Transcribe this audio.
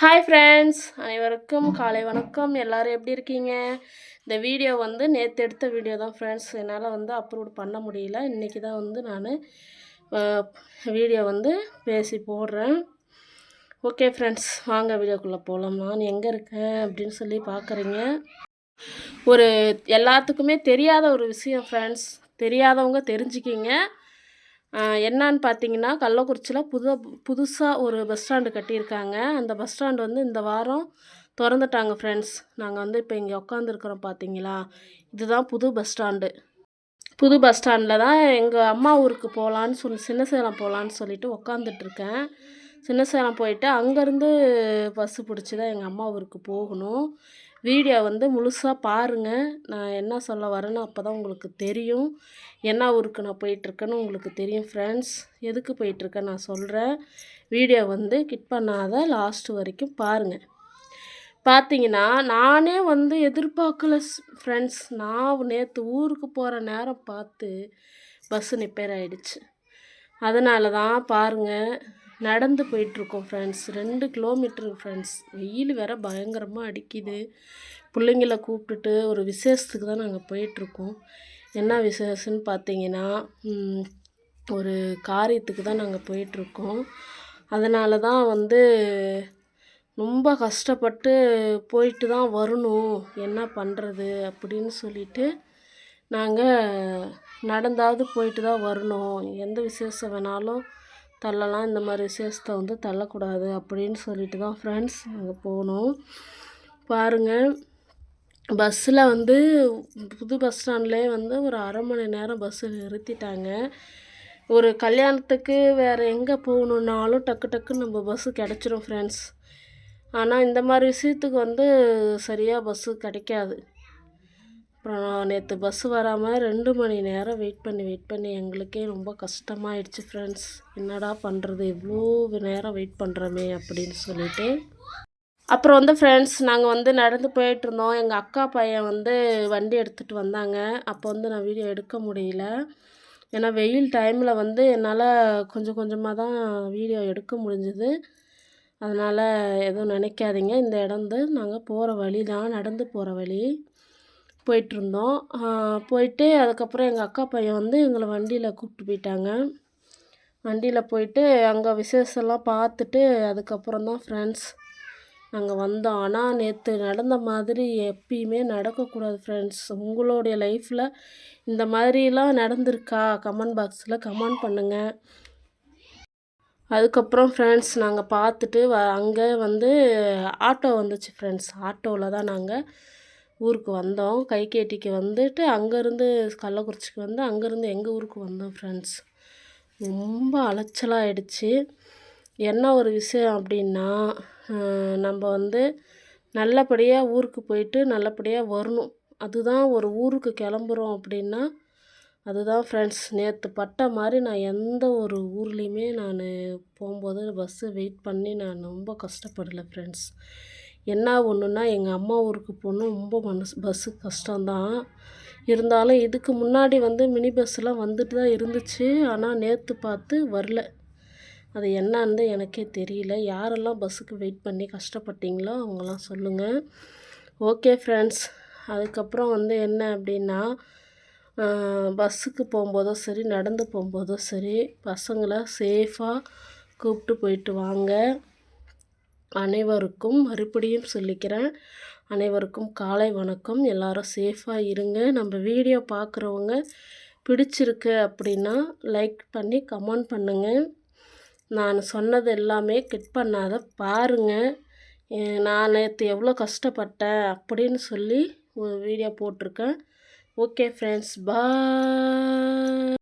Hi friends அனைவருக்கும் காலை வணக்கம். எல்லோரும் எப்படி இருக்கீங்க? இந்த வீடியோ வந்து நேற்று எடுத்த வீடியோ தான் ஃப்ரெண்ட்ஸ் என்னால் வந்து அப்ரூவ் பண்ண முடியல. இன்றைக்கி தான் வந்து நான் வீடியோ வந்து பேசி போடுறேன். ஓகே ஃப்ரெண்ட்ஸ் வாங்க வீடியோக்குள்ளே போகலாம் நான் எங்கே இருக்கேன் அப்படின்னு சொல்லி பார்க்குறீங்க ஒரு எல்லாத்துக்குமே தெரியாத ஒரு விஷயம் ஃப்ரெண்ட்ஸ் தெரியாதவங்க தெரிஞ்சுக்கிங்க. என்னான்னு பார்த்தீங்கன்னா கள்ளக்குறிச்சியில் புது புதுசாக ஒரு பஸ் ஸ்டாண்டு கட்டியிருக்காங்க. அந்த பஸ் ஸ்டாண்டு வந்து இந்த வாரம் திறந்துட்டாங்க ஃப்ரெண்ட்ஸ் நாங்கள் வந்து இப்போ இங்கே உட்காந்துருக்குறோம் பார்த்தீங்களா இதுதான் புது பஸ் ஸ்டாண்டு புது பஸ் ஸ்டாண்டில் தான் எங்கள் அம்மா ஊருக்கு போகலான்னு சொல்லி சின்ன சேலம் போகலான்னு சொல்லிட்டு உக்காந்துட்ருக்கேன் சின்ன சேலம் போயிட்டு அங்கேருந்து பஸ்ஸு பிடிச்சி தான் எங்கள் அம்மா ஊருக்கு போகணும். வீடியோ வந்து முழுசாக பாருங்கள் நான் என்ன சொல்ல வரேன்னு அப்போ தான் உங்களுக்கு தெரியும். என்ன ஊருக்கு நான் போயிட்டுருக்கேன்னு உங்களுக்கு தெரியும் ஃப்ரெண்ட்ஸ் எதுக்கு போயிட்டுருக்கேன் நான் சொல்கிறேன் வீடியோ வந்து கிட் பண்ணாத லாஸ்ட் வரைக்கும் பாருங்கள் பார்த்தீங்கன்னா நானே வந்து எதிர்பார்க்கல ஃப்ரெண்ட்ஸ் நான் நேற்று ஊருக்கு போகிற நேரம் பார்த்து பஸ்ஸு ரிப்பேர் ஆகிடுச்சு அதனால தான் பாருங்கள் நடந்து போயிட்டுருக்கோம் ஃப்ரெண்ட்ஸ் ரெண்டு கிலோமீட்ரு ஃப்ரெண்ட்ஸ் வெயில் வேற பயங்கரமாக அடிக்குது. பிள்ளைங்கள கூப்பிட்டுட்டு ஒரு விசேஷத்துக்கு தான் நாங்கள் போயிட்டுருக்கோம். என்ன விசேஷம்னு பார்த்தீங்கன்னா ஒரு காரியத்துக்கு தான் நாங்கள் போயிட்டுருக்கோம். அதனால தான் வந்து ரொம்ப கஷ்டப்பட்டு போயிட்டு தான் வரணும். என்ன பண்ணுறது அப்படின்னு சொல்லிட்டு நாங்கள் நடந்தாவது போயிட்டு தான் வரணும். எந்த விசேஷம் வேணாலும் தள்ளலாம் இந்த மாதிரி விசேஷத்தை வந்து தள்ளக்கூடாது அப்படின்னு சொல்லிட்டு தான் ஃப்ரெண்ட்ஸ் நாங்கள் போனோம். பாருங்கள் பஸ்ஸில் வந்து புது பஸ் ஸ்டாண்ட்லேயே வந்து ஒரு அரை மணி நேரம் பஸ்ஸு நிறுத்திட்டாங்க. ஒரு கல்யாணத்துக்கு வேறு எங்கே போகணுன்னாலும் டக்கு டக்குன்னு நம்ம பஸ்ஸு கிடச்சிரும் ஃப்ரெண்ட்ஸ் ஆனால் இந்த மாதிரி விஷயத்துக்கு வந்து சரியாக பஸ்ஸு கிடைக்காது. அப்புறம் நேற்று பஸ்ஸு வராமல் ரெண்டு மணி நேரம் வெயிட் பண்ணி வெயிட் பண்ணி எங்களுக்கே ரொம்ப கஷ்டமாயிடுச்சு ஃப்ரெண்ட்ஸ் என்னடா பண்ணுறது இவ்வளோ நேரம் வெயிட் பண்ணுறோமே அப்படின்னு சொல்லிட்டு. அப்புறம் வந்து ஃப்ரெண்ட்ஸ் நாங்கள் வந்து நடந்து போயிட்டுருந்தோம் எங்கள் அக்கா பையன் வந்து வண்டி எடுத்துகிட்டு வந்தாங்க. அப்போ வந்து நான் வீடியோ எடுக்க முடியல. ஏன்னா வெயில் டைமில் வந்து என்னால் கொஞ்சம் கொஞ்சமாக தான் வீடியோ எடுக்க முடிஞ்சுது. அதனால் எதுவும் நினைக்காதீங்க. இந்த இடம் வந்து நாங்கள் போகிற வழி தான் நடந்து போகிற வழி. போயிட்டுருந்தோம். போயிட்டு அதுக்கப்புறம் எங்கள் அக்கா பையன் வந்து எங்களை வண்டியில் கூப்பிட்டு போயிட்டாங்க. வண்டியில் போயிட்டு அங்கே விசேஷம்லாம் பார்த்துட்டு அதுக்கப்புறம் தான் ஃப்ரெண்ட்ஸ் நாங்கள் வந்தோம். ஆனால் நேற்று நடந்த மாதிரி எப்பயுமே நடக்கக்கூடாது ஃப்ரெண்ட்ஸ் உங்களுடைய லைஃப்பில் இந்த மாதிரிலாம் நடந்திருக்கா? கமெண்ட் பாக்ஸில் கமெண்ட் பண்ணுங்கள் அதுக்கப்புறம் ஃப்ரெண்ட்ஸ் நாங்கள் பார்த்துட்டு வ அங்கே வந்து ஆட்டோ வந்துச்சு ஃப்ரெண்ட்ஸ் ஆட்டோவில் தான் நாங்கள் ஊருக்கு வந்தோம். கைகேட்டிக்கு வந்துட்டு அங்கேருந்து கள்ளக்குறிச்சிக்கு வந்து அங்கேருந்து எங்கள் ஊருக்கு வந்தோம் ஃப்ரெண்ட்ஸ் ரொம்ப அலைச்சலாகிடுச்சு என்ன ஒரு விஷயம் அப்படின்னா நம்ம வந்து நல்லபடியாக ஊருக்கு போயிட்டு நல்லபடியாக வரணும். அதுதான் ஒரு ஊருக்கு கிளம்புறோம் அப்படின்னா அதுதான் ஃப்ரெண்ட்ஸ் நேற்று பட்ட மாதிரி நான் எந்த ஒரு ஊர்லேயுமே நான் போகும்போது பஸ்ஸு வெயிட் பண்ணி நான் ரொம்ப கஷ்டப்படலை ஃப்ரெண்ட்ஸ் என்ன ஒன்றுன்னா எங்கள் அம்மா ஊருக்கு போகணும் ரொம்ப மனசு பஸ்ஸு கஷ்டம்தான். இருந்தாலும் இதுக்கு முன்னாடி வந்து மினி பஸ்ஸெலாம் வந்துட்டு தான் இருந்துச்சு. ஆனால் நேற்று பார்த்து வரல. அது என்னான்னு எனக்கே தெரியல. யாரெல்லாம் பஸ்ஸுக்கு வெயிட் பண்ணி கஷ்டப்பட்டீங்களோ அவங்களாம் சொல்லுங்கள் ஓகே ஃப்ரெண்ட்ஸ். அதுக்கப்புறம் வந்து என்ன அப்படின்னா பஸ்ஸுக்கு போகும்போதோ சரி நடந்து போகும்போதோ சரி பசங்களை சேஃபாக கூப்பிட்டு போயிட்டு வாங்க. அனைவருக்கும் மறுபடியும் சொல்லிக்கிறேன். அனைவருக்கும் காலை வணக்கம். எல்லாரும் சேஃபாக இருங்க. நம்ம வீடியோ பார்க்குறவங்க பிடிச்சிருக்கு அப்படின்னா லைக் பண்ணி கமெண்ட் பண்ணுங்கள் நான் சொன்னது எல்லாமே கிட் பண்ணாத பாருங்கள் நான் நேற்று எவ்வளோ கஷ்டப்பட்டேன் அப்படின்னு சொல்லி ஒரு வீடியோ போட்டிருக்கேன். ஓகே ஃப்ரெண்ட்ஸ் பா